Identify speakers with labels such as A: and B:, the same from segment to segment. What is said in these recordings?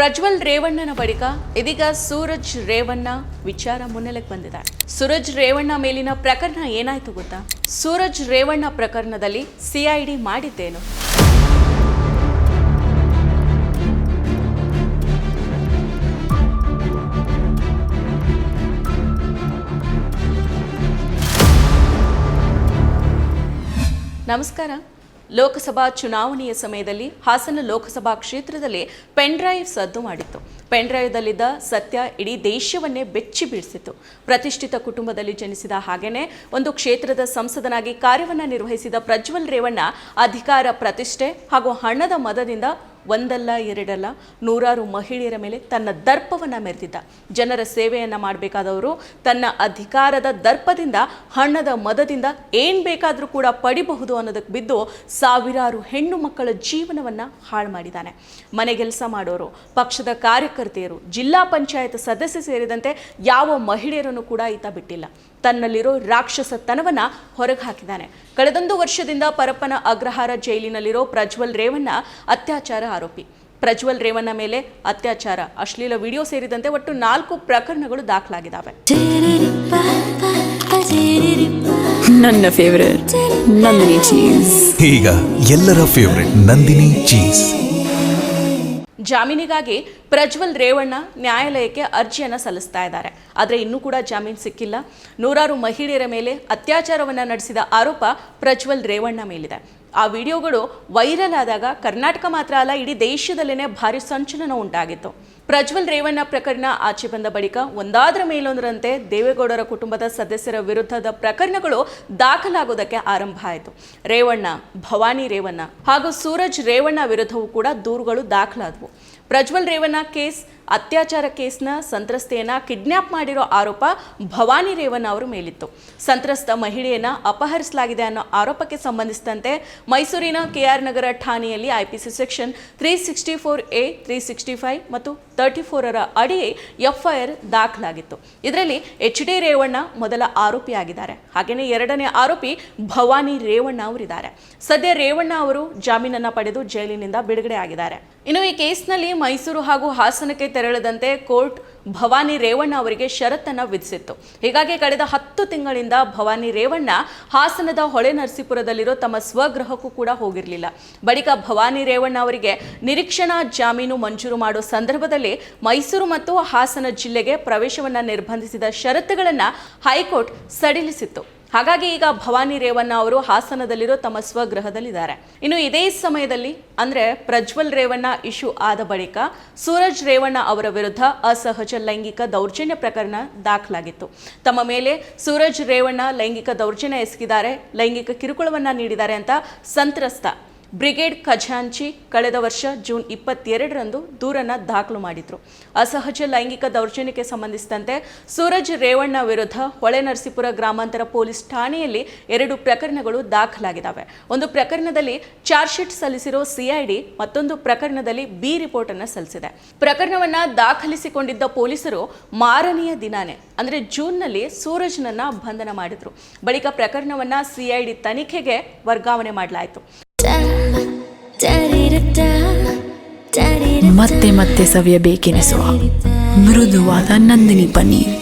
A: ಪ್ರಜ್ವಲ್ ರೇವಣ್ಣನ ಬಳಿಕ ಇದೀಗ ಸೂರಜ್ ರೇವಣ್ಣ ವಿಚಾರ ಮುನ್ನೆಲೆಗೆ ಬಂದಿದೆ. ಸೂರಜ್ ರೇವಣ್ಣ ಮೇಲಿನ ಪ್ರಕರಣ ಏನಾಯ್ತು ಗೊತ್ತಾ? ಸೂರಜ್ ರೇವಣ್ಣ ಪ್ರಕರಣದಲ್ಲಿ ಸಿಐಡಿ ಮಾಡಿದ್ದೇನು? ನಮಸ್ಕಾರ. ಲೋಕಸಭಾ ಚುನಾವಣೆಯ ಸಮಯದಲ್ಲಿ ಹಾಸನ ಲೋಕಸಭಾ ಕ್ಷೇತ್ರದಲ್ಲಿ ಪೆನ್ಡ್ರೈವ್ ಸದ್ದು ಮಾಡಿತ್ತು. ಪೆನ್ಡ್ರೈವ್ದಲ್ಲಿದ್ದ ಸತ್ಯ ಇಡೀ ದೇಶವನ್ನೇ ಬೆಚ್ಚಿ ಬೀಳಿಸಿತು ಪ್ರತಿಷ್ಠಿತ ಕುಟುಂಬದಲ್ಲಿ ಜನಿಸಿದ ಹಾಗೇನೆ ಒಂದು ಕ್ಷೇತ್ರದ ಸಂಸದನಾಗಿ ಕಾರ್ಯವನ್ನು ನಿರ್ವಹಿಸಿದ ಪ್ರಜ್ವಲ್ ರೇವಣ್ಣ ಅಧಿಕಾರ, ಪ್ರತಿಷ್ಠೆ ಹಾಗೂ ಹಣದ ಮದದಿಂದ ಒಂದಲ್ಲ, ಎರಡಲ್ಲ, ನೂರಾರು ಮಹಿಳೆಯರ ಮೇಲೆ ತನ್ನ ದರ್ಪವನ್ನು ಮೆರೆದಿದ್ದ. ಜನರ ಸೇವೆಯನ್ನು ಮಾಡಬೇಕಾದವರು ತನ್ನ ಅಧಿಕಾರದ ದರ್ಪದಿಂದ, ಹಣದ ಮದದಿಂದ ಏನು ಬೇಕಾದರೂ ಕೂಡ ಪಡಿಬಹುದು ಅನ್ನೋದಕ್ಕೆ ಬಿದ್ದು ಸಾವಿರಾರು ಹೆಣ್ಣು ಮಕ್ಕಳ ಜೀವನವನ್ನು ಹಾಳು ಮಾಡಿದ್ದಾನೆ. ಮನೆಗೆಲಸ ಮಾಡೋರು, ಪಕ್ಷದ ಕಾರ್ಯಕರ್ತೆಯರು, ಜಿಲ್ಲಾ ಪಂಚಾಯತ್ ಸದಸ್ಯ ಸೇರಿದಂತೆ ಯಾವ ಮಹಿಳೆಯರನ್ನು ಕೂಡ ಈತ ಬಿಟ್ಟಿಲ್ಲ. ತನ್ನಲ್ಲಿರೋ ರಾಕ್ಷಸತನವನ್ನು ಹೊರಗೆ ಹಾಕಿದ್ದಾನೆ. ಕಳೆದೊಂದು ವರ್ಷದಿಂದ ಪರಪ್ಪನ ಅಗ್ರಹಾರ ಜೈಲಿನಲ್ಲಿರೋ ಪ್ರಜ್ವಲ್ ರೇವಣ್ಣ ಅತ್ಯಾಚಾರ ಆರೋಪಿ. ಪ್ರಜ್ವಲ್ ರೇವಣ್ಣ ಮೇಲೆ ಅತ್ಯಾಚಾರ. ಅಶ್ಲೀಲ ವಿಡಿಯೋ ಸೇರಿದಂತೆ ಒಟ್ಟು ನಾಲ್ಕು ಪ್ರಕರಣಗಳು ದಾಖಲಾಗಿದ್ದಾವೆ.
B: ನನ್ನ ಫೇವರೇಟ್ ನಂದಿನಿ ಚೀಸ್
C: ಈಗ ಎಲ್ಲರ ಫೇವರೆಟ್ ನಂದಿನಿ ಚೀಸ್
A: ಜಾಮೀನಿಗಾಗಿ ಪ್ರಜ್ವಲ್ ರೇವಣ್ಣ ನ್ಯಾಯಾಲಯಕ್ಕೆ ಅರ್ಜಿಯನ್ನು ಸಲ್ಲಿಸ್ತಾ ಇದ್ದಾರೆ. ಆದರೆ ಇನ್ನೂ ಕೂಡ ಜಾಮೀನು ಸಿಕ್ಕಿಲ್ಲ. ನೂರಾರು ಮಹಿಳೆಯರ ಮೇಲೆ ಅತ್ಯಾಚಾರವನ್ನು ನಡೆಸಿದ ಆರೋಪ ಪ್ರಜ್ವಲ್ ರೇವಣ್ಣ ಮೇಲಿದೆ. ಆ ವಿಡಿಯೋಗಳು ವೈರಲ್ ಆದಾಗ ಕರ್ನಾಟಕ ಮಾತ್ರ ಅಲ್ಲ, ಇಡೀ ದೇಶದಲ್ಲೇ ಭಾರಿ ಸಂಚಲನ ಉಂಟಾಗಿತ್ತು. ಪ್ರಜ್ವಲ್ ರೇವಣ್ಣ ಪ್ರಕರಣ ಆಚೆ ಬಂದ ಬಳಿಕ ಒಂದಾದ್ರ ಮೇಲೊಂದರಂತೆ ದೇವೇಗೌಡರ ಕುಟುಂಬದ ಸದಸ್ಯರ ವಿರುದ್ಧದ ಪ್ರಕರಣಗಳು ದಾಖಲಾಗೋದಕ್ಕೆ ಆರಂಭ ಆಯಿತು. ರೇವಣ್ಣ, ಭವಾನಿ ರೇವಣ್ಣ ಹಾಗೂ ಸೂರಜ್ ರೇವಣ್ಣ ವಿರುದ್ಧವೂ ಕೂಡ ದೂರುಗಳು ದಾಖಲಾದವು. ಪ್ರಜ್ವಲ್ ರೇವಣ್ಣ ಕೇಸ್ ಅತ್ಯಾಚಾರ ಕೇಸ್ನ ಸಂತ್ರಸ್ತೆಯನ್ನ ಕಿಡ್ನ್ಯಾಪ್ ಮಾಡಿರೋ ಆರೋಪ ಭವಾನಿ ರೇವಣ್ಣ ಅವರು ಮೇಲಿತ್ತು. ಸಂತ್ರಸ್ತ ಮಹಿಳೆಯನ್ನ ಅಪಹರಿಸಲಾಗಿದೆ ಅನ್ನೋ ಆರೋಪಕ್ಕೆ ಸಂಬಂಧಿಸಿದಂತೆ ಮೈಸೂರಿನ ಕೆಆರ್ ನಗರ ಠಾಣೆಯಲ್ಲಿ IPC section three sixty four A, three sixty five ಮತ್ತು ತರ್ಟಿ ಫೋರರ ಅಡಿ ಎಫ್ಐಆರ್ ದಾಖಲಾಗಿತ್ತು. ಇದರಲ್ಲಿ ಎಚ್ ಡಿ ರೇವಣ್ಣ ಮೊದಲ ಆರೋಪಿಯಾಗಿದ್ದಾರೆ. ಹಾಗೆಯೇ ಎರಡನೇ ಆರೋಪಿ ಭವಾನಿ ರೇವಣ್ಣ ಅವರಿದ್ದಾರೆ. ಸದ್ಯ ರೇವಣ್ಣ ಅವರು ಜಾಮೀನನ್ನ ಪಡೆದು ಜೈಲಿನಿಂದ ಬಿಡುಗಡೆ ಆಗಿದ್ದಾರೆ ಇನ್ನು ಈ ಕೇಸ್ನಲ್ಲಿ ಮೈಸೂರು ಹಾಗೂ ಹಾಸನಕ್ಕೆ ತೆರಳದಂತೆ ಕೋರ್ಟ್ ಭವಾನಿ ರೇವಣ್ಣ ಅವರಿಗೆ ಷರತ್ತನ್ನು ವಿಧಿಸಿತ್ತು. ಹೀಗಾಗಿ ಕಳೆದ ಹತ್ತು ತಿಂಗಳಿಂದ ಭವಾನಿ ರೇವಣ್ಣ ಹಾಸನದ ಹೊಳೆ ನರಸೀಪುರದಲ್ಲಿರೋ ತಮ್ಮ ಸ್ವಗೃಹಕ್ಕೂ ಕೂಡ ಹೋಗಿರಲಿಲ್ಲ. ಬಳಿಕ ಭವಾನಿ ರೇವಣ್ಣ ಅವರಿಗೆ ನಿರೀಕ್ಷಣಾ ಜಾಮೀನು ಮಂಜೂರು ಮಾಡೋ ಸಂದರ್ಭದಲ್ಲಿ ಮೈಸೂರು ಮತ್ತು ಹಾಸನ ಜಿಲ್ಲೆಗೆ ಪ್ರವೇಶವನ್ನ ನಿರ್ಬಂಧಿಸಿದ ಷರತ್ತುಗಳನ್ನು ಹೈಕೋರ್ಟ್ ಸಡಿಲಿಸಿತ್ತು. ಹಾಗಾಗಿ ಈಗ ಭವಾನಿ ರೇವಣ್ಣ ಅವರು ಹಾಸನದಲ್ಲಿರೋ ತಮ್ಮ ಸ್ವಗೃಹದಲ್ಲಿದ್ದಾರೆ. ಇನ್ನು ಇದೇ ಸಮಯದಲ್ಲಿ ಅಂದ್ರೆ ಪ್ರಜ್ವಲ್ ರೇವಣ್ಣ ಇಶ್ಯೂ ಆದ ಬಳಿಕ ಸೂರಜ್ ರೇವಣ್ಣ ಅವರ ವಿರುದ್ಧ ಅಸಹಜ ಲೈಂಗಿಕ ದೌರ್ಜನ್ಯ ಪ್ರಕರಣ ದಾಖಲಾಗಿತ್ತು. ತಮ್ಮ ಮೇಲೆ ಸೂರಜ್ ರೇವಣ್ಣ ಲೈಂಗಿಕ ದೌರ್ಜನ್ಯ ಎಸಗಿದ್ದಾರೆ, ಲೈಂಗಿಕ ಕಿರುಕುಳವನ್ನ ನೀಡಿದ್ದಾರೆ ಅಂತ ಸಂತ್ರಸ್ತ ಬ್ರಿಗೇಡ್ ಖಜಾಂಚಿ ಕಳೆದ ವರ್ಷ ಜೂನ್ ಇಪ್ಪತ್ತೆರಡರಂದು ದೂರನ್ನು ದಾಖಲು ಮಾಡಿದ್ರು. ಅಸಹಜ ಲೈಂಗಿಕ ದೌರ್ಜನ್ಯಕ್ಕೆ ಸಂಬಂಧಿಸಿದಂತೆ ಸೂರಜ್ ರೇವಣ್ಣ ವಿರುದ್ಧ ಹೊಳೆ ನರಸೀಪುರ ಗ್ರಾಮಾಂತರ ಪೊಲೀಸ್ ಠಾಣೆಯಲ್ಲಿ ಎರಡು ಪ್ರಕರಣಗಳು ದಾಖಲಾಗಿದ್ದಾವೆ. ಒಂದು ಪ್ರಕರಣದಲ್ಲಿ ಚಾರ್ಜ್ ಶೀಟ್ ಸಲ್ಲಿಸಿರೋ ಸಿಐಡಿ ಮತ್ತೊಂದು ಪ್ರಕರಣದಲ್ಲಿ ಬಿ ರಿಪೋರ್ಟ್ ಅನ್ನು ಸಲ್ಲಿಸಿದೆ. ಪ್ರಕರಣವನ್ನ ದಾಖಲಿಸಿಕೊಂಡಿದ್ದ ಪೊಲೀಸರು ಮಾರನೆಯ ದಿನಾನೇ, ಅಂದ್ರೆ ಜೂನ್ನಲ್ಲಿ ಸೂರಜ್ನನ್ನ ಬಂಧನ ಮಾಡಿದ್ರು. ಬಳಿಕ ಪ್ರಕರಣವನ್ನ ಸಿಐಡಿ ತನಿಖೆಗೆ ವರ್ಗಾವಣೆ ಮಾಡಲಾಯಿತು.
B: ಮತ್ತೆ ಮತ್ತೆ ಸವಿಯಬೇಕೆನಿಸುವ ಮೃದುವಾದ ನಂದಿನಿ ಪನ್ನೀರ್.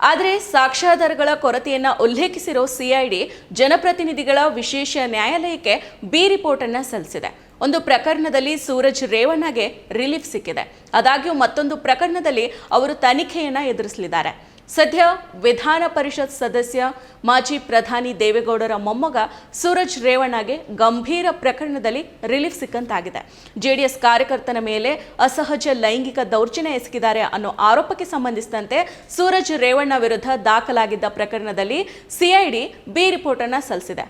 A: ಆದರೆ ಸಾಕ್ಷ್ಯಾಧಾರಗಳ ಕೊರತೆಯನ್ನು ಉಲ್ಲೇಖಿಸಿರೋ ಸಿಐಡಿ ಜನಪ್ರತಿನಿಧಿಗಳ ವಿಶೇಷ ನ್ಯಾಯಾಲಯಕ್ಕೆ ಬಿ ರಿಪೋರ್ಟ್ ಅನ್ನ ಸಲ್ಲಿಸಿದೆ. ಒಂದು ಪ್ರಕರಣದಲ್ಲಿ ಸೂರಜ್ ರೇವಣ್ಣಗೆ ರಿಲೀಫ್ ಸಿಕ್ಕಿದೆ. ಆದಾಗ್ಯೂ ಮತ್ತೊಂದು ಪ್ರಕರಣದಲ್ಲಿ ಅವರು ತನಿಖೆಯನ್ನ ಎದುರಿಸಲಿದ್ದಾರೆ. ಸದ್ಯ ವಿಧಾನ ಪರಿಷತ್ ಸದಸ್ಯ ಮಾಜಿ ಪ್ರಧಾನಿ ದೇವೇಗೌಡರ ಮೊಮ್ಮಗ ಸೂರಜ್ ರೇವಣ್ಣಗೆ ಗಂಭೀರ ಪ್ರಕರಣದಲ್ಲಿ ರಿಲೀಫ್ ಸಿಕ್ಕಂತಾಗಿದೆ. ಜೆಡಿಎಸ್ ಕಾರ್ಯಕರ್ತನ ಮೇಲೆ ಅಸಹಜ ಲೈಂಗಿಕ ದೌರ್ಜನ್ಯ ಎಸಗಿದ್ದಾರೆ ಅನ್ನೋ ಆರೋಪಕ್ಕೆ ಸಂಬಂಧಿಸಿದಂತೆ ಸೂರಜ್ ರೇವಣ್ಣ ವಿರುದ್ಧ ದಾಖಲಾಗಿದ್ದ ಪ್ರಕರಣದಲ್ಲಿ ಸಿಐಡಿ ಬಿ ರಿಪೋರ್ಟ್ ಅನ್ನ ಸಲ್ಲಿಸಿದೆ.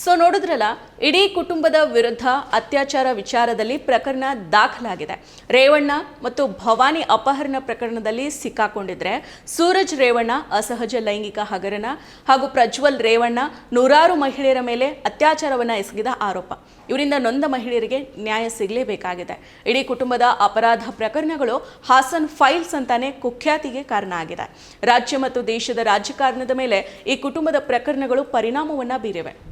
A: ಸೊ ನೋಡಿದ್ರಲ್ಲ, ಇಡೀ ಕುಟುಂಬದ ವಿರುದ್ಧ ಅತ್ಯಾಚಾರ ವಿಚಾರದಲ್ಲಿ ಪ್ರಕರಣ ದಾಖಲಾಗಿದೆ. ರೇವಣ್ಣ ಮತ್ತು ಭವಾನಿ ಅಪಹರಣ ಪ್ರಕರಣದಲ್ಲಿ ಸಿಕ್ಕಾಕೊಂಡಿದ್ರೆ, ಸೂರಜ್ ರೇವಣ್ಣ ಅಸಹಜ ಲೈಂಗಿಕ ಹಗರಣ ಹಾಗೂ ಪ್ರಜ್ವಲ್ ರೇವಣ್ಣ ನೂರಾರು ಮಹಿಳೆಯರ ಮೇಲೆ ಅತ್ಯಾಚಾರವನ್ನು ಎಸಗಿದ ಆರೋಪ. ಇವರಿಂದ ನೊಂದ ಮಹಿಳೆಯರಿಗೆ ನ್ಯಾಯ ಸಿಗಲೇಬೇಕಾಗಿದೆ. ಇಡೀ ಕುಟುಂಬದ ಅಪರಾಧ ಪ್ರಕರಣಗಳು ಹಾಸನ್ ಫೈಲ್ಸ್ ಅಂತಾನೆ ಕುಖ್ಯಾತಿಗೆ ಕಾರಣ ಆಗಿದೆ. ರಾಜ್ಯ ಮತ್ತು ದೇಶದ ರಾಜಕಾರಣದ ಮೇಲೆ ಈ ಕುಟುಂಬದ ಪ್ರಕರಣಗಳು ಪರಿಣಾಮವನ್ನು ಬೀರಿವೆ.